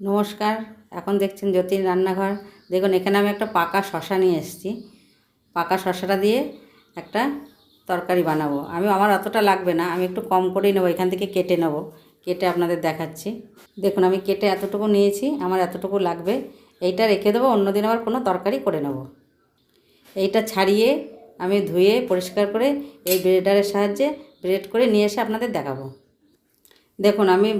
নমস্কার, এখন দেখছেন জ্যোতির রান্নাঘর। দেখুন, এখানে আমি একটা পাকা শশা নিয়ে এসেছি। পাকা শশাটা দিয়ে একটা তরকারি বানাবো। আমি, আমার অতটা লাগবে না, আমি একটু কম করেই নেব, এখান থেকে কেটে নেব। কেটে আপনাদের দেখাচ্ছি। দেখুন, আমি কেটে এতটুকু নিয়েছি, আমার এতটুকু লাগবে। এইটা রেখে দেবো, অন্যদিন আবার কোনো তরকারি করে নেব। এইটা ছাড়িয়ে আমি ধুয়ে পরিষ্কার করে এই ব্রেডারের সাহায্যে ব্রেড করে নিয়ে এসে আপনাদের দেখাবো। দেখুন, আমি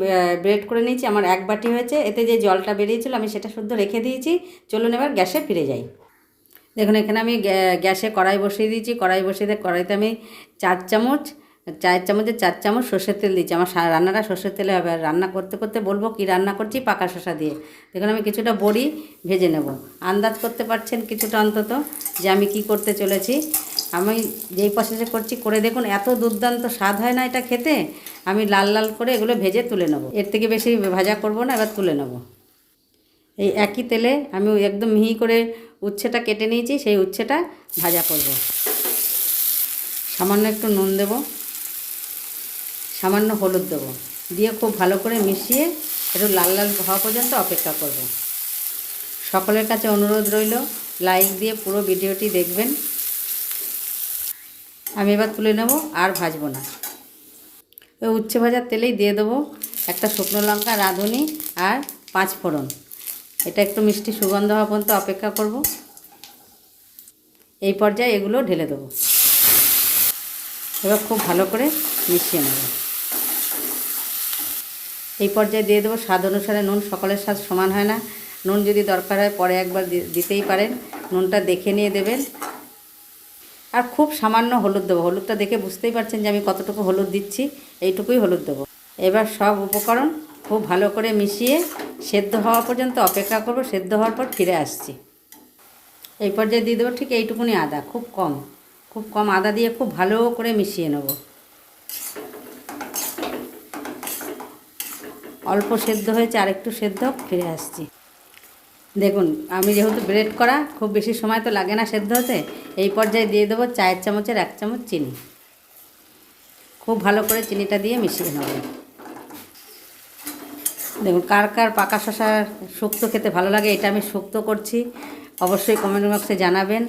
ব্রেড করে নিয়েছি, আমার এক বাটি হয়েছে, এতে যে জলটা বেরিয়েছিল আমি সেটা শুদ্ধ রেখে দিয়েছি, চলুন এবার গ্যাসে ফিরে যাই। দেখুন, এখানে আমি গ্যা- গ্যাসে কড়াই বসিয়ে দিয়েছি, কড়াই বসিয়ে দিয়ে কড়াইতে আমি চার চামচ চার চামচের চার চামচ সর্ষের তেল দিচ্ছি আমার রান্নাটা সর্ষের তেলে হবে, আর রান্না করতে করতে বলব কি রান্না করছি, পাকা শসা দিয়ে। দেখুন, আমি কিছুটা বড়ি ভেজে নেব। আন্দাজ করতে পারছেন কিছুটা অন্তত যে আমি কি করতে চলেছি। আমি যেই প্রসেসে করছি, করে দেখুন, এত দুর্দান্ত স্বাদ হয় না এটা খেতে। আমি লাল লাল করে এগুলো ভেজে তুলে নেব। এর থেকে বেশি ভাজা করব না, এবার তুলে নেব। এই একই তেলে আমি একদম মিহি করে উচ্ছেটা কেটে নিয়েছি, সেই উচ্ছেটা ভাজা করব। সামান্য একটু নুন দেব। সামান্য হলুদ দেবো। দিয়ে খুব ভালো করে মিশিয়ে একটু লাল লাল হওয়া পর্যন্ত অপেক্ষা করব। সকলের কাছে অনুরোধ রইল, লাইক দিয়ে পুরো ভিডিওটি দেখবেন। আমি এবার তুলে নেব আর ভাজবো না। ওই উচ্ছে ভাজার তেলেই দিয়ে দেবো একটা শুকনো লঙ্কা, রাঁধুনি আর পাঁচ ফোড়ন। এটা একটু মিষ্টি সুগন্ধ হওয়া পর্যন্ত অপেক্ষা করব। এই পর্যায়ে এগুলো ঢেলে দেবো। এবার খুব ভালো করে মিশিয়ে নেব। এই পর্যায়ে দিয়ে দেবো স্বাদ অনুসারে নুন, সকলের স্বাদ সমান হয় না। নুন যদি দরকার হয় পরে একবার দিতেই পারেন। নুনটা দেখে নিয়ে দেবেন। আর খুব সামান্য হলুদ দেবো। হলুদটা দেখে বুঝতেই পারছেন যে আমি কতটুকু হলুদ দিচ্ছি, এইটুকুই হলুদ দেবো। এবার সব উপকরণ খুব ভালো করে মিশিয়ে সেদ্ধ হওয়া পর্যন্ত অপেক্ষা করব, সেদ্ধ হওয়ার পর ফিরে আসছি। এই পর্যায়ে দিয়ে দেবো ঠিক এইটুকুনি আদা, খুব কম খুব কম আদা দিয়ে খুব ভালো করে মিশিয়ে নেব। অল্প সেদ্ধ হয়েছে, আরেকটু সেদ্ধ, ফিরে আসছি। দেখুন, আমি যেহেতু ব্রেড করা, খুব বেশি সময় তো লাগে না সেদ্ধ হতে, এই পর্যায়ে দিয়ে দেবো চায়ের চামচের এক চামচ চিনি। খুব ভালো করে চিনিটা দিয়ে মিশিয়ে নেব। দেখুন, কার কার পাকা শশা শুক্তো খেতে ভালো লাগে, এটা আমি শুক্তো করছি। অবশ্যই কমেন্ট বক্সে জানাবেন।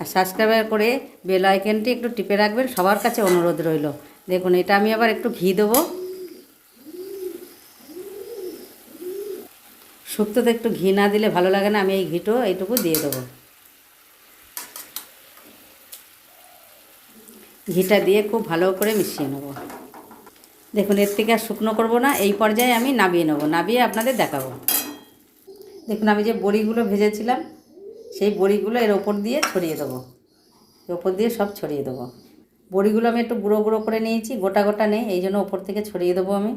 আর সাবস্ক্রাইব করে বেল আইকনটি একটু টিপে রাখবেন, সবার কাছে অনুরোধ রইল। দেখুন, এটা আমি আবার একটু ঘি দেবো। শুক্তোতে একটু ঘি না দিলে ভালো লাগে না, আমি এই ঘিটো এইটুকু দিয়ে দেবো। ঘিটা দিয়ে খুব ভালো করে মিশিয়ে নেব। দেখুন, এর থেকে আর শুকনো করব না, এই পর্যায়ে আমি নাবিয়ে নেব, নাবিয়ে আপনাদের দেখাবো। দেখুন, আমি যে বড়িগুলো ভেজেছিলাম, সেই বড়িগুলো এর ওপর দিয়ে ছড়িয়ে দেবো। এর ওপর দিয়ে সব ছড়িয়ে দেবো। বড়িগুলো আমি একটু গুঁড়ো গুঁড়ো করে নিয়েছি, গোটা গোটা নেই, এই জন্য ওপর থেকে ছড়িয়ে দেবো আমি।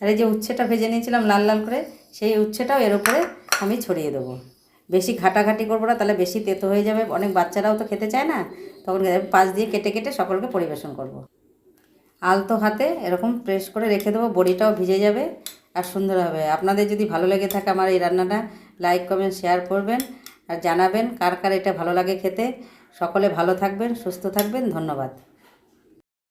আর এই যে উচ্ছেটা ভেজে নিয়েছিলাম, লাল লাল করে সেই উচ্ছেটাও এর উপরে আমি ছড়িয়ে দেবো। বেশি ঘাটাঘাটি করব না, তাহলে বেশি তেতো হয়ে যাবে। অনেক বাচ্চারাও তো খেতে চায় না, তখন পাশ দিয়ে কেটে কেটে সকলকে পরিবেশন করব। আলতো হাতে এরকম প্রেস করে রেখে দেবো, বড়িটাও ভিজে যাবে আর সুন্দর হবে। আপনাদের যদি ভালো লেগে থাকে আমার এই রান্নাটা, লাইক, কমেন্ট, শেয়ার করবেন আর জানাবেন কার কার এটা ভালো লাগে খেতে। সকলে ভালো থাকবেন, সুস্থ থাকবেন, ধন্যবাদ।